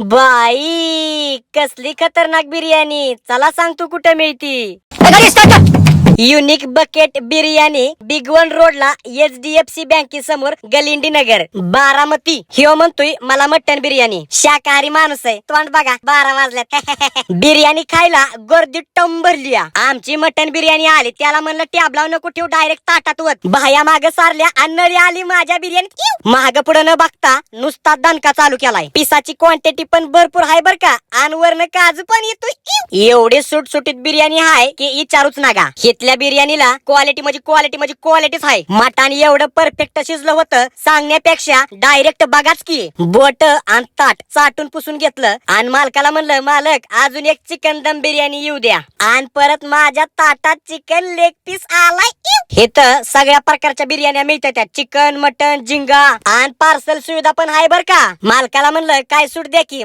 बाई कसली खतरनाक बिर्याणी. चला सांग तू कुठे मिळती. Unique bucket biryani big one रोडला एच डी एफ सी बँके समोर गलिंडी नगर. बारामती. ह्यो म्हणतोय मला मटन बिर्याणी. शाकाहारी माणूस आहे. तोंड बघा बारा वाजल्यात. बिर्याणी खायला गर्दी टम भरली आमची मटन बिर्याणी आली त्याला म्हणलं टॅबला नको ठेव डायरेक्ट ताटात वत. बाया माग सारल्या आणि नळी आली माझ्या बिर्याणीत महाग पुढे न बघता नुसता दणका चालू केलाय. पिसाची क्वांटिटी पण भरपूर आहे बर का. आणि वरनं काजू पण येतोय. एवढी सुटसुटीत बिर्याणी आहे की विचारूच नका. इथल्या बिर्याणीला क्वालिटी म्हणजे क्वालिटी म्हणजे क्वालिटीच आहे. मटण एवढं परफेक्ट शिजलं होतं सांगण्यापेक्षा डायरेक्ट बघाच की. बोट आणि ताट चाटून पुसून घेतलं आणि मालकाला म्हणलं मालक अजून एक चिकन दम बिर्याणी येऊ द्या. आणि परत माझ्या ताटात चिकन लेग पीस आलाय. इथं सगळ्या प्रकारच्या बिर्याण्या मिळतात त्या चिकन मटन झिंगा आणि पार्सल सुविधा पण आहे बर का. मालकाला म्हणलं काय सूट द्या की.